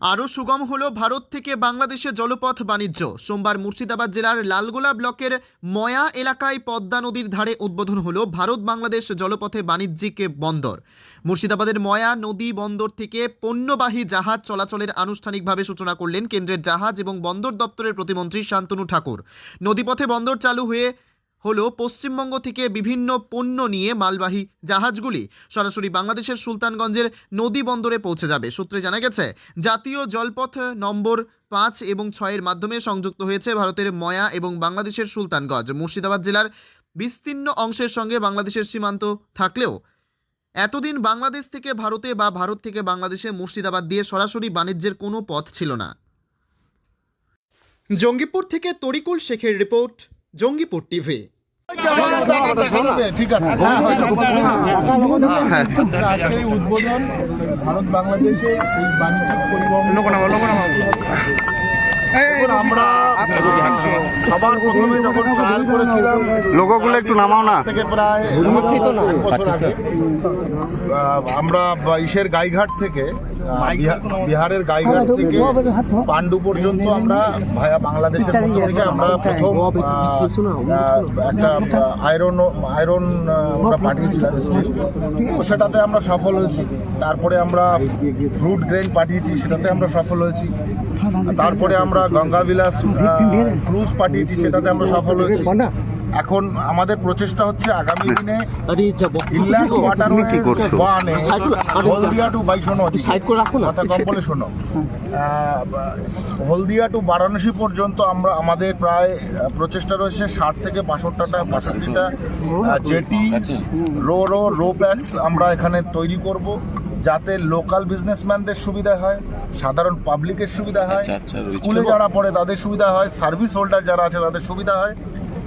আরও সুগম হলো ভারত থেকে বাংলাদেশে জলপথ বাণিজ্য। সোমবার মুর্শিদাবাদ জেলার লালগোলা ব্লকের ময়া এলাকায় পদ্মা নদীর ধারে উদ্বোধন হলো ভারত বাংলাদেশ জলপথে বাণিজ্যিক বন্দর। মুর্শিদাবাদের ময়া নদী বন্দর থেকে পণ্যবাহী জাহাজ চলাচলের আনুষ্ঠানিকভাবে সূচনা করলেন কেন্দ্রের জাহাজ এবং বন্দর দপ্তরের প্রতিমন্ত্রী শান্তনু ঠাকুর। নদীপথে বন্দর চালু হয়ে হলো পশ্চিমবঙ্গ থেকে বিভিন্ন পণ্য নিয়ে মালবাহী জাহাজগুলি সরাসরি বাংলাদেশের সুলতানগঞ্জের নদী বন্দরে পৌঁছে যাবে। সূত্রে জানা গেছে, জাতীয় জলপথ নম্বর পাঁচ এবং ছয়ের মাধ্যমে সংযুক্ত হয়েছে ভারতের ময়া এবং বাংলাদেশের সুলতানগঞ্জ। মুর্শিদাবাদ জেলার বিস্তীর্ণ অংশের সঙ্গে বাংলাদেশের সীমান্ত থাকলেও এতদিন বাংলাদেশ থেকে ভারতে বা ভারত থেকে বাংলাদেশে মুর্শিদাবাদ দিয়ে সরাসরি বাণিজ্যের কোনো পথ ছিল না। জঙ্গিপুর থেকে তরিকুল শেখের রিপোর্ট। জঙ্গিপুর টিভি। ঠিক আছে হ্যাঁ উদ্বোধন ভারত বাংলাদেশে আমরা সবার প্রথমে যখন ট্রায়াল করেছিলাম। লোগোগুলো একটু নামাও না। থেকে প্রায় আহ, আমরা ইসের গাইঘাট থেকে বিহারের গাইঘাট থেকে পাণ্ডু পর্যন্ত আমরা ভায়া বাংলাদেশের মধ্য থেকে আমরা প্রথম একটা আয়রন আয়রন আমরা পাঠিয়েছিলাম স্টিল তো সেটাতে আমরা সফল হয়েছি। তারপরে আমরা ফ্রুট গ্রেন পাঠিয়েছি সেটাতে আমরা সফল হয়েছি। তারপরে আমরা গঙ্গা বিলাস ক্রুজ পাঠিয়েছি সেটাতে আমরা সফল হয়েছি। এখন আমাদের প্রচেষ্টা হচ্ছে আগামী দিনে ইনল্যান্ড ওয়াটার কি করছ? ওয়ানে হলদিয়া টু বাই শোনো কথা কম বলে শোনো। হলদিয়া টু বারাণসী পর্যন্ত আমরা আমাদের প্রায় প্রচেষ্টা রয়েছে ষাট থেকে বাষট্টিটা বাষট্টিটা jetty ro ro ro pax আমরা এখানে তৈরি করব যাতে লোকাল বিজনেসম্যানদের সুবিধা হয়। সাধারণ পাবলিকের সুবিধা হয় স্কুলে যারা পড়ে তাদের সুবিধা হয় সার্ভিস হোল্ডার যারা আছে তাদের সুবিধা হয়।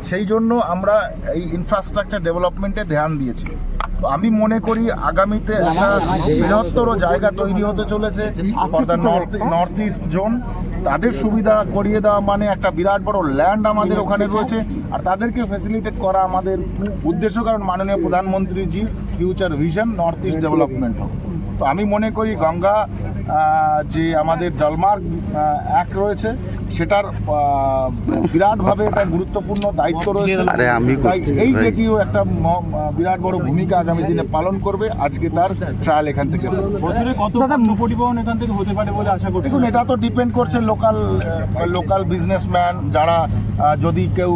সেই জন্য আমরা এই ইনফ্রাস্ট্রাকচার ডেভেলপমেন্টে ধ্যান দিয়েছি। তো আমি মনে করি আগামীতে একটা বৃহত্তর জায়গা তৈরি হতে চলেছে for the north north east zone তাদের সুবিধা করিয়ে দেওয়া মানে একটা বিরাট বড় ল্যান্ড আমাদের ওখানে রয়েছে। আর তাদেরকে ফেসিলিটেট করা আমাদের উদ্দেশ্য কারণ মাননীয় প্রধানমন্ত্রীজির future vision north east development হোক। তো আমি মনে করি গঙ্গা যে আমাদের জলমার্গ এক রয়েছে সেটার বিরাটভাবে একটা গুরুত্বপূর্ণ দায়িত্ব রয়েছে। তাই এই যেটিও একটা বিরাট বড় ভূমিকা আগামী দিনে পালন করবে। আজকে তার ট্রায়াল এখান থেকে। পরিবহন এখান থেকে হতে পারে বলে আশা করছি? দেখুন এটা তো ডিপেন্ড করছে লোকাল লোকাল বিজনেসম্যান যারা যদি কেউ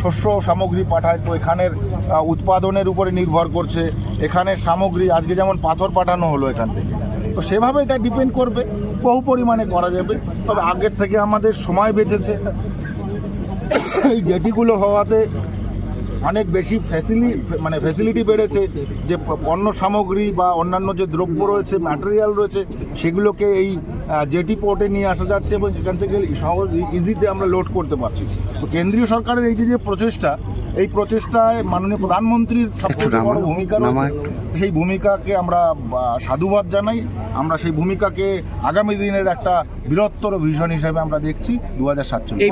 শস্য সামগ্রী পাঠায় তো এখানের উৎপাদনের উপরে নির্ভর করছে। এখানের সামগ্রী আজকে যেমন পাথর পাঠানো হলো এখান থেকে তো সেভাবে এটা ডিপেন্ড করবে, বহু পরিমাণে করা যাবে। তবে আগের থেকে আমাদের সময় বেঁচেছে। এই জেটিগুলো হওয়াতে অনেক বেশি ফ্যাসিলি মানে ফ্যাসিলিটি বেড়েছে যে পণ্য সামগ্রী বা অন্যান্য যে দ্রব্য রয়েছে ম্যাটেরিয়াল রয়েছে সেগুলোকে এই জেটি পোর্টে নিয়ে আসা যাচ্ছে এবং এখান থেকে সহজ ইজিতে আমরা লোড করতে পারছি। তো কেন্দ্রীয় সরকারের এই যে যে প্রচেষ্টা এই প্রচেষ্টায় মাননীয় প্রধানমন্ত্রীর সবচেয়ে বড় ভূমিকা নামা রয়েছে। সেই ভূমিকাকে আমরা সাধুবাদ জানাই। আমরা সেই ভূমিকাকে আগামী দিনের একটা বৃহত্তর ভিশন হিসেবে আমরা দেখছি দু হাজার সাতচল্লিশ